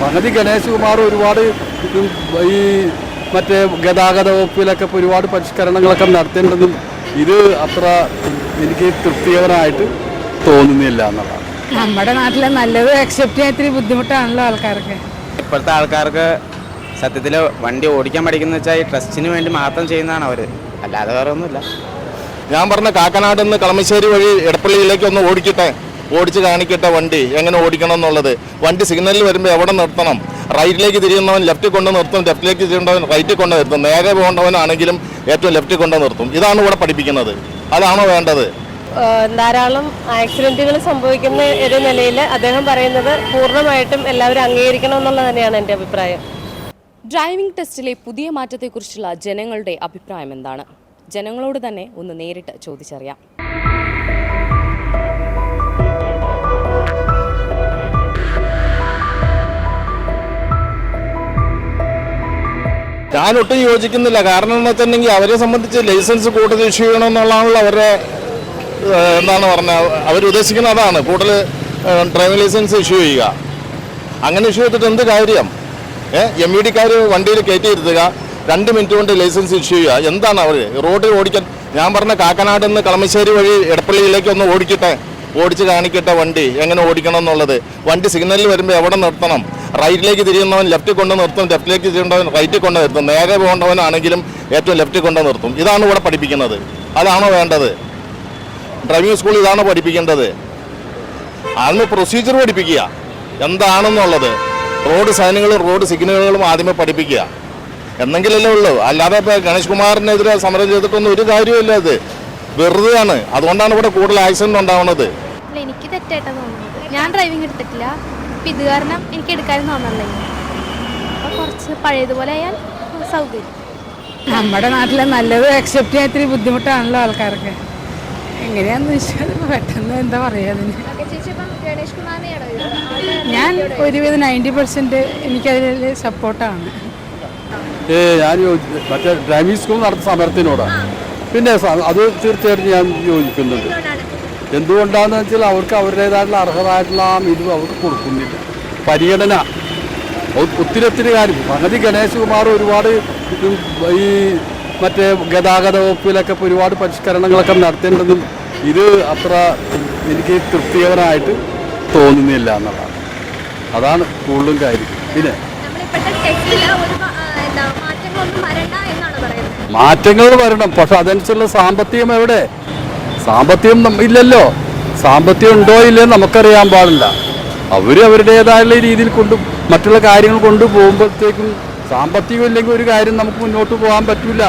സംഗതി ഗണേഷ് കുമാർ ഒരുപാട് ഈ മറ്റേ ഗതാഗത വകുപ്പിലൊക്കെ ഒരുപാട് പരിഷ്കരണങ്ങളൊക്കെ നടത്തേണ്ടതും ഇത് അത്ര എനിക്ക് തൃപ്തികരമായിട്ട് തോന്നുന്നില്ല എന്നുള്ളതാണ്. നമ്മുടെ നാട്ടിലെ നല്ലത് അക്സെപ്റ്റ് ചെയ്യാൻ ഇത്തിരി ബുദ്ധിമുട്ടാണല്ലോ ആൾക്കാർക്ക് ഇപ്പോഴത്തെ ആൾക്കാർക്ക് സത്യത്തിൽ വണ്ടി ഓടിക്കാൻ പഠിക്കുന്ന വെച്ചാൽ ഈ ട്രസ്റ്റിന് വേണ്ടി മാത്രം ചെയ്യുന്നതാണ് അവർ അല്ലാതെ വേറെ ഒന്നുമില്ല ഞാൻ പറഞ്ഞ കാക്കനാട് നിന്ന് കളമശ്ശേരി വഴി എടപ്പള്ളിയിലേക്ക് ഒന്ന് ഓടിക്കട്ടെ? ഓടിച്ച് കാണിക്കട്ടെ വണ്ടി എങ്ങനെ ഓടിക്കണം എന്നുള്ളത്. വണ്ടി സിഗ്നലിൽ വരുമ്പോൾ എവിടെ നിർത്തണം? റൈറ്റിലേക്ക് തിരിയുന്നവൻ ലെഫ്റ്റിൽ കൊണ്ട് നിർത്തും ലെഫ്റ്റിലേക്ക് തിരിയുന്നവൻ റൈറ്റിൽ കൊണ്ട് നിർത്തും. നേരെ പോകേണ്ടവനാണെങ്കിലും ഏറ്റവും ലെഫ്റ്റിൽ കൊണ്ട് നിർത്തും. ഇതാണ് ഇവിടെ പഠിപ്പിക്കുന്നത്. അതാണോ വേണ്ടത്? ധാരാളം ആക്സിഡന്റുകൾ സംഭവിക്കുന്ന ഒരു നിലയിൽ അദ്ദേഹം പറയുന്നത് പൂർണമായിട്ടും എല്ലാവരും അംഗീകരിക്കണം എന്നുള്ളത് തന്നെയാണ് എന്റെ അഭിപ്രായം. ഡ്രൈവിംഗ് ടെസ്റ്റിലെ പുതിയ മാറ്റത്തെക്കുറിച്ചുള്ള ജനങ്ങളുടെ അഭിപ്രായം എന്താണ്? ജനങ്ങളോട് തന്നെ ഒന്ന് നേരിട്ട് ചോദിച്ചറിയാം. ഞാൻ ഒട്ടും യോജിക്കുന്നില്ല. കാരണം എന്ന് വെച്ചിട്ടുണ്ടെങ്കിൽ അവരെ സംബന്ധിച്ച് ലൈസൻസ് കൂടുതൽ ഇഷ്യൂ ചെയ്യണമെന്നുള്ളതാണല്ലോ അവരുടെ എന്താണ് പറഞ്ഞത് അവർ ഉദ്ദേശിക്കുന്നത് അതാണ്. കൂടുതൽ ഡ്രൈവിംഗ് ലൈസൻസ് ഇഷ്യൂ ചെയ്യുക. അങ്ങനെ ഇഷ്യൂ ചെയ്തിട്ട് എന്ത് കാര്യം? എം ഇ ഡിക്കാർ വണ്ടിയിൽ കയറ്റിയിരുത്തുക. രണ്ട് മിനിറ്റ് കൊണ്ട് ലൈസൻസ് ഇഷ്യൂ ചെയ്യുക. എന്താണ് അവർ റോഡിൽ ഓടിക്കാൻ ഞാൻ പറഞ്ഞ കാക്കനാട് നിന്ന് കളമശ്ശേരി വഴി എടപ്പള്ളിയിലേക്ക് ഒന്ന് ഓടിക്കട്ടെ. ഓടിച്ച് കാണിക്കട്ടെ വണ്ടി എങ്ങനെ ഓടിക്കണം എന്നുള്ളത് വണ്ടി സിഗ്നലിൽ വരുമ്പോൾ എവിടെ നിർത്തണം? റൈറ്റിലേക്ക് തിരിയുന്നവൻ ലെഫ്റ്റിൽ കൊണ്ട് നിർത്തും ലെഫ്റ്റിലേക്ക് തിരിയുന്നവൻ റൈറ്റിൽ കൊണ്ട് നിർത്തും. നേരെ പോകേണ്ടവനാണെങ്കിലും ഏറ്റവും ലെഫ്റ്റിൽ കൊണ്ട് നിർത്തും. ഇതാണ് ഇവിടെ പഠിപ്പിക്കുന്നത്. അതാണോ വേണ്ടത്? ഡ്രൈവിംഗ് സ്കൂൾ ഇതാണോ പഠിപ്പിക്കേണ്ടത്. അന്ന് പ്രൊസീജിയർ പഠിപ്പിക്കുക. എന്താണെന്നുള്ളത്. റോഡ് സൈനുകളും റോഡ് സിഗ്നലുകളും ആദ്യമേ പഠിപ്പിക്കുക. എന്നെങ്കിലല്ലേ ഉള്ളൂ. അല്ലാതെ ഇപ്പോൾ ഗണേഷ് കുമാറിനെതിരെ സമരം ചെയ്തിട്ടൊന്നും ഒരു കാര്യമില്ല അത് വെറുതെയാണ്. അതുകൊണ്ടാണ് ഇവിടെ കൂടുതൽ ആക്സിഡന്റ് ഉണ്ടാവുന്നത് എനിക്ക് തെറ്റായിട്ടാണ് തോന്നുന്നത്. ഞാൻ ഡ്രൈവിംഗ് എടുത്തിട്ടില്ല. അപ്പം ഇത് കാരണം എനിക്ക് എടുക്കാനും തോന്നുന്നില്ല അപ്പോൾ കുറച്ച് പഴയതുപോലെ ആയാൽ സൗകര്യം. നമ്മുടെ നാട്ടിലെ നല്ലത് അക്സെപ്റ്റ് ചെയ്യാൻ ഇത്തിരി ബുദ്ധിമുട്ടാണല്ലോ ആൾക്കാർക്ക് എങ്ങനെയാന്ന് വെച്ചാൽ പെട്ടെന്ന് എന്താ പറയുക അതിന്. ഞാൻ ഒരുവിധ നയന്റി പെർസെന്റ് എനിക്കതിൽ സപ്പോർട്ടാണ്. ഏ ഞാൻ മറ്റേ ഡ്രൈവിംഗ് സ്കൂൾ നടത്തുന്ന സമരത്തിനോടാണ്. പിന്നെ അത് തീർച്ചയായിട്ടും ഞാൻ യോജിക്കുന്നുണ്ട്. എന്തുകൊണ്ടാന്ന് വെച്ചാൽ അവർക്ക് അവരുടേതായിട്ടുള്ള അർഹതായിട്ടുള്ള ആ ഇത് അവർക്ക് കൊടുക്കുന്നില്ല. പരിഗണന. ഒത്തിരി ഒത്തിരി കാര്യം. സംഗതി ഗണേഷ് കുമാർ ഒരുപാട് ഈ മറ്റേ ഗതാഗത വകുപ്പിലൊക്കെ ഇപ്പോൾ ഒരുപാട് പരിഷ്കരണങ്ങളൊക്കെ നടത്തേണ്ടതും ഇത് അത്ര എനിക്ക് തൃപ്തികരമായിട്ട് തോന്നുന്നില്ല എന്നുള്ളതാണ്. അതാണ് കൂടുതലും കാര്യം. പിന്നെ മാറ്റങ്ങൾ വരണം. പക്ഷെ അതനുസരിച്ചുള്ള സാമ്പത്തികം എവിടെ? സാമ്പത്തികം ഇല്ലല്ലോ. സാമ്പത്തികം ഉണ്ടോ ഇല്ലേ നമുക്കറിയാൻ പാടില്ല. അവർ അവരുടേതായുള്ള രീതിയിൽ കൊണ്ട് മറ്റുള്ള കാര്യങ്ങൾ കൊണ്ടുപോകുമ്പോഴത്തേക്കും സാമ്പത്തികം ഇല്ലെങ്കിൽ ഒരു കാര്യം നമുക്ക് മുന്നോട്ട് പോകാൻ പറ്റില്ല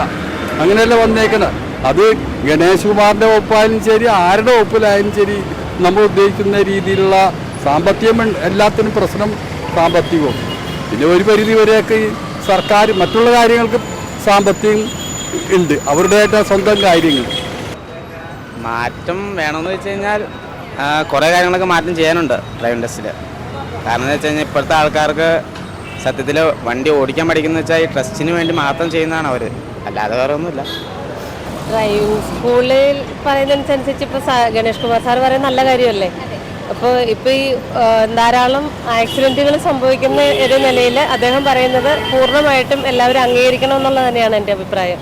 അങ്ങനെയല്ല വന്നേക്കണത് അത് ഗണേഷ് കുമാറിന്റെ വകുപ്പായാലും ശരി ആരുടെ വകുപ്പിലായാലും ശരി നമ്മൾ ഉദ്ദേശിക്കുന്ന രീതിയിലുള്ള സാമ്പത്തികം. എല്ലാത്തിനും പ്രശ്നം സാമ്പത്തികവും. പിന്നെ ഒരു പരിധി വരെയൊക്കെ ഈ സർക്കാർ മറ്റുള്ള കാര്യങ്ങൾക്ക് സാമ്പത്തികം ഉണ്ട്. അവരുടേതായിട്ട് സ്വന്തം കാര്യങ്ങൾ. മാറ്റം വേണമെന്ന് വെച്ച് കഴിഞ്ഞാൽ കുറേ കാര്യങ്ങളൊക്കെ മാറ്റം ചെയ്യാനുണ്ട് ഡ്രൈവിംഗ് ടെസ്റ്റിൽ കാരണം എന്ന് വെച്ച് കഴിഞ്ഞാൽ ഇപ്പോഴത്തെ ആൾക്കാർക്ക് സത്യത്തിൽ വണ്ടി ഓടിക്കാൻ പഠിക്കുന്ന വെച്ചാൽ ഈ ട്രസ്റ്റിന് വേണ്ടി മാത്രം ചെയ്യുന്നതാണ് അവർ അല്ലാതെ വേറെ ഒന്നുമില്ല. ഡ്രൈവിംഗ് സ്കൂളിൽ പറയുന്നതനുസരിച്ച് ഇപ്പോൾ ഗണേഷ് കുമാർ സാർ പറയുന്ന നല്ല കാര്യമല്ലേ? അപ്പോൾ ഇപ്പോൾ ഈ ധാരാളം ആക്സിഡന്റുകൾ സംഭവിക്കുന്ന ഒരു നിലയിൽ അദ്ദേഹം പറയുന്നത് പൂർണമായിട്ടും എല്ലാവരും അംഗീകരിക്കണം എന്നുള്ളത് തന്നെയാണ് എന്റെ അഭിപ്രായം.